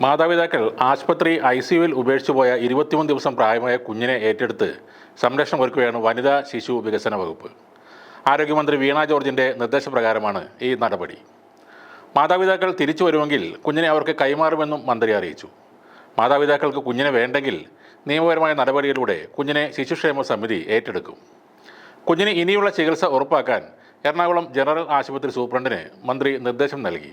മാതാപിതാക്കൾ ആശുപത്രി ഐ സിയുവിൽ ഉപേക്ഷിച്ചുപോയ ഇരുപത്തിമൂന്ന് ദിവസം പ്രായമായ കുഞ്ഞിനെ ഏറ്റെടുത്ത് സംരക്ഷണം ഒരുക്കുകയാണ് വനിതാ ശിശു വികസന വകുപ്പ്. ആരോഗ്യമന്ത്രി വീണ ജോർജിന്റെ നിർദ്ദേശപ്രകാരമാണ് ഈ നടപടി. മാതാപിതാക്കൾ തിരിച്ചു വരുമെങ്കിൽ കുഞ്ഞിനെ അവർക്ക് കൈമാറുമെന്നും മന്ത്രി അറിയിച്ചു. മാതാപിതാക്കൾക്ക് കുഞ്ഞിനെ വേണ്ടെങ്കിൽ നിയമപരമായ നടപടിയിലൂടെ കുഞ്ഞിനെ ശിശുക്ഷേമ സമിതി ഏറ്റെടുക്കും. കുഞ്ഞിന് ഇനിയുള്ള ചികിത്സ ഉറപ്പാക്കാൻ എറണാകുളം ജനറൽ ആശുപത്രി സൂപ്രണ്ടിന് മന്ത്രി നിർദ്ദേശം നൽകി.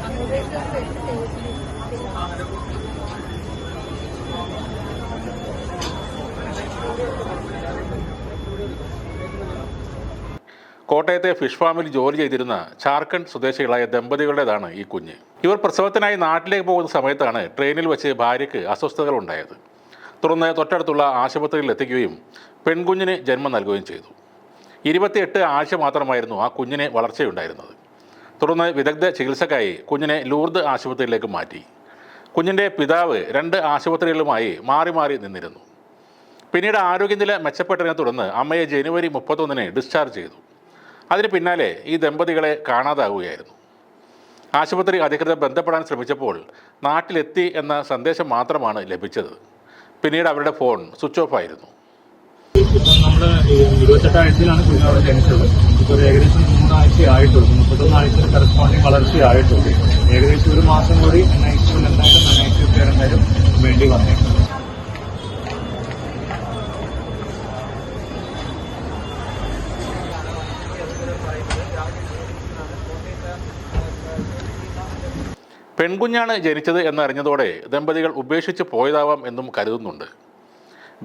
കോട്ടയത്തെ ഫിഷ് ഫാമിൽ ജോലി ചെയ്തിരുന്ന ജാർഖണ്ഡ് സ്വദേശികളായ ദമ്പതികളുടേതാണ് ഈ കുഞ്ഞ്. ഇവർ പ്രസവത്തിനായി നാട്ടിലേക്ക് പോകുന്ന സമയത്താണ് ട്രെയിനിൽ വെച്ച് ഭാര്യയ്ക്ക് അസ്വസ്ഥതകൾ ഉണ്ടായത്. തുടർന്ന് തൊട്ടടുത്തുള്ള ആശുപത്രിയിൽ എത്തിക്കുകയും പെൺകുഞ്ഞിന് ജന്മം നൽകുകയും ചെയ്തു. ഇരുപത്തിയെട്ട് ആഴ്ച മാത്രമായിരുന്നു ആ കുഞ്ഞിനെ വളർച്ചയുണ്ടായിരുന്നത്. തുടർന്ന് വിദഗ്ധ ചികിത്സക്കായി കുഞ്ഞിനെ ലൂർദ് ആശുപത്രിയിലേക്ക് മാറ്റി. കുഞ്ഞിന്റെ പിതാവ് രണ്ട് ആശുപത്രികളുമായി മാറി മാറി നിന്നിരുന്നു. പിന്നീട് ആരോഗ്യനില മെച്ചപ്പെട്ടതിനെ തുടർന്ന് അമ്മയെ ജനുവരി മുപ്പത്തൊന്നിന് ഡിസ്ചാർജ് ചെയ്തു. അതിന് പിന്നാലെ ഈ ദമ്പതികളെ കാണാതാവുകയായിരുന്നു. ആശുപത്രി അധികൃതർ ബന്ധപ്പെടാൻ ശ്രമിച്ചപ്പോൾ നാട്ടിലെത്തി എന്ന സന്ദേശം മാത്രമാണ് ലഭിച്ചത്. പിന്നീട് അവരുടെ ഫോൺ സ്വിച്ച് ഓഫ് ആയിരുന്നു. നമ്മൾ ഇരുപത്തെട്ട് ആഴ്ചയിലാണ് കുഞ്ഞ് അവിടെ ജനിച്ചത്. ഏകദേശം ആയിട്ടുള്ളൂ മുപ്പത്തൊന്ന് ആഴ്ച കറസ്പോണ്ടിങ് വളർച്ചയായിട്ടുള്ളൂ ഏകദേശം ഒരു മാസം കൂടി എൻ ഐ സിയിൽ എന്തായാലും എൻ ഐ സി കെയർ വേണ്ടി വന്നേക്കും. പെൺകുഞ്ഞാണ് ജനിച്ചത് എന്നറിഞ്ഞതോടെ ദമ്പതികൾ ഉപേക്ഷിച്ച് പോയതാവാം എന്നും കരുതുന്നുണ്ട്.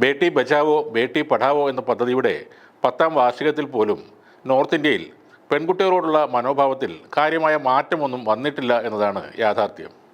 ബേട്ടി ബച്ചാവോ ബേട്ടി പഠാവോ എന്ന പദ്ധതിയുടെ പത്താം വാർഷികത്തിൽ പോലും നോർത്ത് ഇന്ത്യയിൽ പെൺകുട്ടികളോടുള്ള മനോഭാവത്തിൽ കാര്യമായ മാറ്റമൊന്നും വന്നിട്ടില്ല എന്നതാണ് യാഥാർത്ഥ്യം.